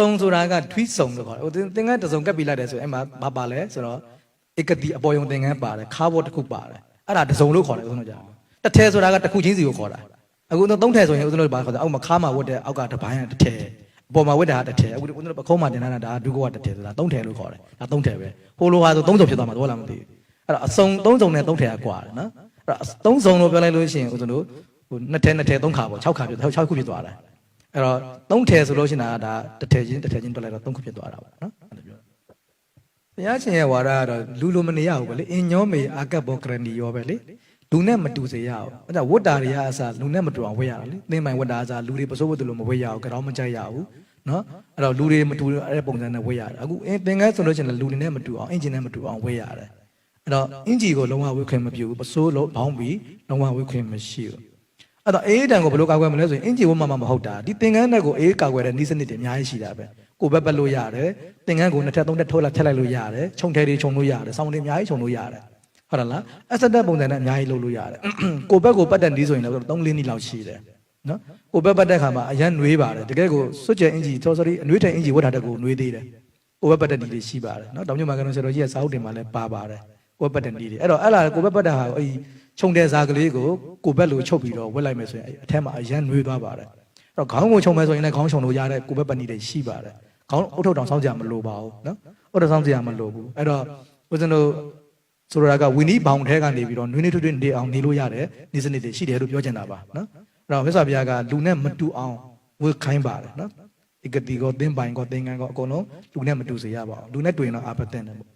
စုံဆိုတာကထွီးစုံလို့ခေါ်တယ်ဟိုသင်္ကန်းတစ်စုံကပ်ပြီးလိုက်တယ်ဆိုရင်အဲ့မှာဘာပါလဲဆိုတော့ဧကတိအပေါ်ယုံသင်္ကန်းပါတယ်ခါဘောတစ်ခုပါတယ်အဲ့ဒါတစ်စုံလို့ခေါ်တယ်ဦးဇင်းတို့ကြာတစ်ထဲဆိုတာကတစ်ခုချင်းစီကိုခေါ်တာအခုတော့သုံးထဲဆိုရင်ဦးဇင်းတို့ဘာခေါ်လဲအောက်မှာခါမှာဝတ်တဲ့အောက်ကတစ်ပိုင်းကတစ်ထဲအပေါ်မှာဝတ်တာကတစ်ထဲအခုဦးဇင်းတို့ပခုံးမှာတင်ထားတာဒါဒုက္ခကတစ်ထဲဆိုတာသုံးထဲလို့ခေါ်တယ်ဒါသုံးထဲပဲဟိုလိုဟာဆိုသုံးစုံဖြစ်သွားမှာတော့လားမသိဘူးအဲ့တော့အစုံသုံးစုံနဲ့သုံးထဲကကွာတယ်နော်အဲ့တော့သုံးစုံလို့ပြောလိုက်လို့ရှိရင်ဦးဇင်းတို့ဟိုနှစ်ထဲနှစ်ထဲသုံးခါပေါ့6ခါဖြစ်6ခုဖြစ်သွားတယ် အဲ့တော့သုံးထည်ဆိုလို့ရှိရင်ဒါတစ်ထည်ချင်းတစ်ထည်ချင်းတွက်လိုက်တော့သုံးခုဖြစ်သွားတာပေါ့နော်အဲ့လိုပြောဘုရားရှင်ရဲ့ဝါဒကတော့လူလိုမနေရဘူးပဲလေအင်ညောမေအာကပ်ဘောကရဏီရောပဲလေလူနဲ့မတူစေရအောင်အဲ့ဒါဝတ်တာတွေကအစားလူနဲ့မတူအောင်ဝတ်ရတာလေသင်ပိုင်ဝတ်တာအစားလူတွေပစိုးဝတ်တယ်လို့မဝတ်ရအောင်ကြောင်မကြိုက်ရဘူးနော်အဲ့တော့လူတွေမတူအဲ့ပုံစံနဲ့ဝတ်ရတယ်အခုအင်းသင်္ကန်းဆိုလို့ရှိရင်လူတွေနဲ့မတူအောင်အင်ဂျင်နဲ့မတူအောင်ဝတ်ရတယ်အဲ့တော့အင်ဂျီကိုလုံးဝဝတ်ခွင့်မပြုဘူးပစိုးလုံးဘောင်းပြီးလုံးဝဝတ်ခွင့်မရှိဘူး အဲ့တော့အေးတန်ကိုဘယ်လိုကာကွယ်မလဲဆိုရင်အင်ဂျီဝတ်မှမမဟုတ်တာဒီသင်္ကန်းနဲ့ကိုအေးကာကွယ်တဲ့ဤစနစ်တွေအများကြီးရှိတာပဲကိုဘက်ပတ်လို့ရတယ်သင်္ကန်းကိုနှစ်ထပ်သုံးထပ်ထိုးလိုက်ထက်လိုက်လို့ရတယ်ခြုံထဲတွေခြုံလို့ရတယ်ဆောင်းတွေအများကြီးခြုံလို့ရတယ်ဟုတ်တယ်လားအစတက်ပုံစံနဲ့အများကြီးလုပ်လို့ရတယ်ကိုဘက်ကိုပတ်တဲ့ဤဆိုရင်လည်း3 4နှစ်လောက်ရှိတယ်နော်ကိုဘက်ပတ်တဲ့ခါမှာအရန်နှွေးပါတယ်တကယ်ကိုစွတ်ကျဲအင်ဂျီ sorry အနှွေးတဲ့အင်ဂျီဝတ်ထားတဲ့ကိုနှွေးသေးတယ်ကိုဘက်ပတ်တဲ့ဤတွေရှိပါတယ်နော်တောင်မြတ်မာကတော့ဆရာတော်ကြီးရဲ့စာအုပ်တင်မှာလည်းပါပါတယ်ကိုဘက်ပတ်တဲ့ဤတွေအဲ့တော့အဲ့လာကိုဘက်ပတ်တဲ့ဟာကိုအဲ့ ခြုံတဲ့စားကလေးကိုကိုဘက်လိုချုပ်ပြီးတော့ဝတ်လိုက်မယ်ဆိုရင်အထက်မှာအရန်နှွေးသွားပါတယ်အဲ့တော့ခေါင်းကိုခြုံမယ်ဆိုရင်လည်းခေါင်းခြုံလို့ရတဲ့ကိုဘက်ပတ်ဤတွေရှိပါတယ်ခေါင်းအုတ်ထုတ်တောင်ဆောင်းကြမလိုပါဘူးနော်အုတ်ထုတ်ဆောင်းကြမလိုဘူးအဲ့တော့ဦးဇင်းတို့ဆိုတော့ကဝီနီးဘောင်ထဲကနေပြီးတော့နွေးနေထွတ်ထွတ်နေအောင်နေလို့ရတယ်နေစနစ်တွေရှိတယ်လို့ပြောချင်တာပါနော်အဲ့တော့မြတ်စွာဘုရားကလူနဲ့မတူအောင်ဝတ်ခိုင်းပါတယ်နော်ဧကတိကောသင်ပိုင်ကောသင်္ကန်းကောအကုန်လုံးလူနဲ့မတူစေရပါဘူးလူနဲ့တွေ့ရင်တော့အာပသင့်တယ်ပေါ့